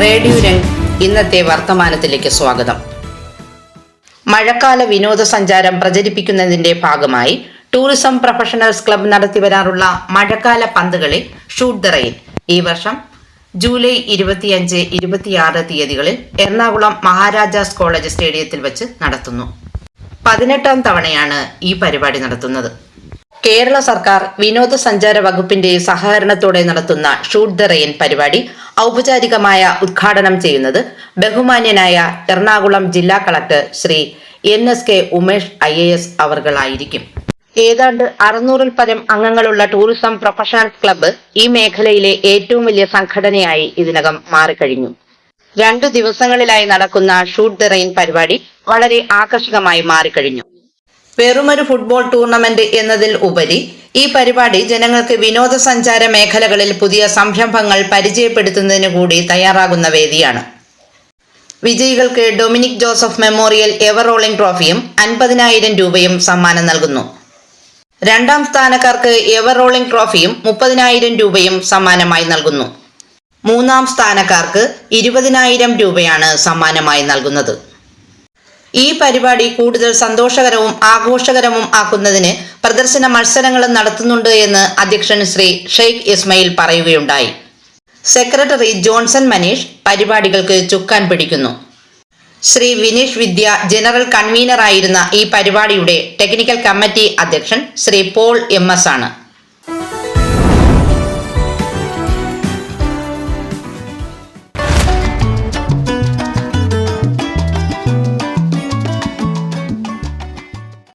Radio രംഗ് ഇന്നത്തെ വർത്തമാനത്തിലേക്ക് സ്വാഗതം. മഴക്കാല വിനോദസഞ്ചാരം പ്രചരിപ്പിക്കുന്നതിന്റെ ഭാഗമായി ടൂറിസം പ്രൊഫഷണൽസ് ക്ലബ്ബ് നടത്തിവരാറുള്ള മഴക്കാല പന്തുകളി ഷൂട്ട് ദ റെയിൻ. ഈ വർഷം ജൂലൈ ഇരുപത്തിയഞ്ച് ഇരുപത്തിയാറ് തീയതികളിൽ എറണാകുളം മഹാരാജാസ് കോളേജ് സ്റ്റേഡിയത്തിൽ വെച്ച് നടത്തുന്നു. പതിനെട്ടാം തവണയാണ് ഈ പരിപാടി നടത്തുന്നത്. കേരള സർക്കാർ വിനോദസഞ്ചാര വകുപ്പിന്റെ സഹകരണത്തോടെ നടത്തുന്ന ഷൂട്ട് ദ റെയിൻ പരിപാടി ഔപചാരികമായ ഉദ്ഘാടനം ചെയ്യുന്നത് ബഹുമാന്യനായ എറണാകുളം ജില്ലാ collector Shri N S K Umesh I A S അവർകളായിരിക്കും. ഏതാണ്ട് അറുന്നൂറിൽ പരം അംഗങ്ങളുള്ള ടൂറിസം പ്രൊഫഷണൽസ് ക്ലബ്ബ് ഈ മേഖലയിലെ ഏറ്റവും വലിയ സംഘടനയായി ഇതിനകം മാറിക്കഴിഞ്ഞു. രണ്ടു ദിവസങ്ങളിലായി നടക്കുന്ന ഷൂട്ട് ദ റെയിൻ പരിപാടി വളരെ ആകർഷകമായി മാറിക്കഴിഞ്ഞു. വെറുമൊരു ഫുട്ബോൾ ടൂർണമെന്റ് എന്നതിൽ ഉപരി ഈ പരിപാടി ജനങ്ങൾക്ക് വിനോദസഞ്ചാര മേഖലകളിൽ പുതിയ സംരംഭങ്ങൾ പരിചയപ്പെടുത്തുന്നതിന് കൂടി തയ്യാറാകുന്ന വേദിയാണ്. വിജയികൾക്ക് Dominic Joseph memorial ever rolling ട്രോഫിയും അൻപതിനായിരം രൂപയും സമ്മാനം നൽകുന്നു. രണ്ടാം സ്ഥാനക്കാർക്ക് എവർ റോളിംഗ് ട്രോഫിയും മുപ്പതിനായിരം രൂപയും സമ്മാനമായി നൽകുന്നു. മൂന്നാം സ്ഥാനക്കാർക്ക് ഇരുപതിനായിരം രൂപയാണ് സമ്മാനമായി നൽകുന്നത്. ഈ പരിപാടി കൂടുതൽ സന്തോഷകരവും ആഘോഷകരവും ആക്കുന്നതിന് പ്രദർശന മത്സരങ്ങളും നടത്തുന്നുണ്ട് എന്ന് അധ്യക്ഷൻ ശ്രീ ഷെയ്ഖ് ഇസ്മയിൽ പറയുകയുണ്ടായി. സെക്രട്ടറി ജോൺസൺ മനീഷ് പരിപാടികൾക്ക് ചുക്കാൻ പിടിക്കുന്നു. ശ്രീ വിനീഷ് വിദ്യ ജനറൽ കൺവീനറായിരുന്ന ഈ പരിപാടിയുടെ ടെക്നിക്കൽ കമ്മിറ്റി അധ്യക്ഷൻ ശ്രീ പോൾ എം എസ് ആണ്.